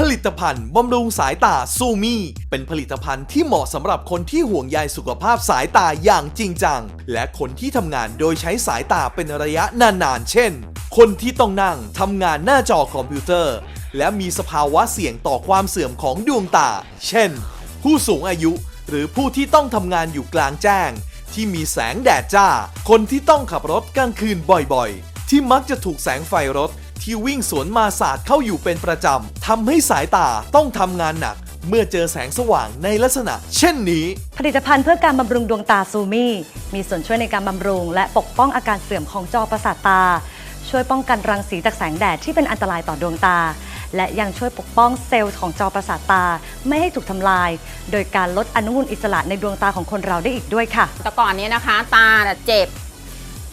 ผลิตภัณฑ์บำรุงสายตาซูมี่เป็นผลิตภัณฑ์ที่เหมาะสำหรับคนที่ห่วงใยสุขภาพสายตาอย่างจริงจัง และคนที่ทำงานโดยใช้สายตาเป็นระยะนานๆ เช่น คนที่ต้องนั่งทำงานหน้าจอคอมพิวเตอร์ และมีสภาวะเสี่ยงต่อความเสื่อมของดวงตา เช่น ผู้สูงอายุหรือผู้ที่ต้องทำงานอยู่กลางแจ้ง ที่มีแสงแดดจ้า คนที่ต้องขับรถกลางคืนบ่อยๆ ที่มักจะถูกแสงไฟรถ ที่วิ่งสวนมาสาดเข้าอยู่เป็นประจำทำให้สายตาต้องทำงานหนัก เมื่อเจอแสงสว่างในลักษณะ เช่นนี้ ผลิตภัณฑ์เพื่อการบำรุงดวงตาซูมี่มีส่วนช่วยในการบำรุง และปกป้องอาการเสื่อมของจอประสาทตา ช่วยป้องกันรังสีจากแสงแดดที่เป็นอันตรายต่อดวงตา และยังช่วยปกป้องเซลล์ของจอประสาทตาไม่ให้ถูกทำลาย โดยการลดอนุมูลอิสระในดวงตาของคนเราได้อีกด้วยค่ะ แต่ก่อนเนี้นะคะ ตาน่ะเจ็บ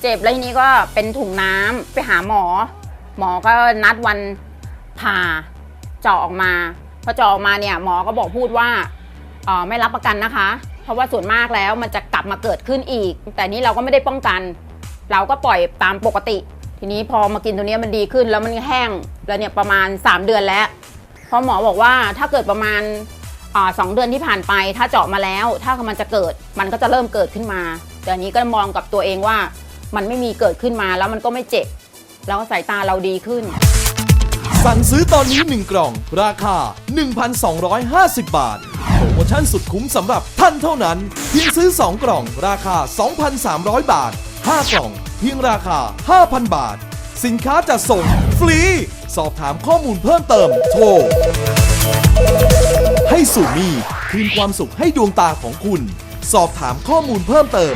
เจ็บแล้วทีนี้ก็เป็นถุงน้ำไปหาหมอ หมอก็นัดวันผ่าเจาะออกมาพอเจาะออกมาเนี่ยหมอก็บอกพูดว่าออไม่รับประกันนะคะ เพราะว่าส่วนมากแล้วมันจะกลับมาเกิดขึ้นอีก แต่นี้เราก็ไม่ได้ป้องกัน เราก็ปล่อยตามปกติ ทีนี้พอมากินตัวนี้มันดีขึ้นแล้วมันแห้งแล้วเนี่ยประมาณ 3 เดือนแล้วเพราะหมอบอกว่าถ้าเกิดประมาณสองเดือนที่ผ่านไป ถ้าเจาะมาแล้ว ถ้ามันจะเกิดมันก็จะเริ่มเกิดขึ้นมาแต่นี้ก็มองกับตัวเองว่ามันไม่มีเกิดขึ้นมาแล้วมันก็ไม่เจ็บ แล้วก็สายตาเราดีขึ้น สั่งซื้อตอนนี้ 1 กล่อง ราคา 1,250 บาท โปรโมชั่นสุดคุ้มสำหรับท่านเท่านั้น เพียงซื้อ 2 กล่อง ราคา 2,300 บาท 5 กล่อง เพียงราคา 5,000 บาท สินค้าจะส่ง ฟรี สอบถามข้อมูลเพิ่มเติม โทร ให้สูมีคืนความสุขให้ดวงตาของคุณ สอบถามข้อมูลเพิ่มเติม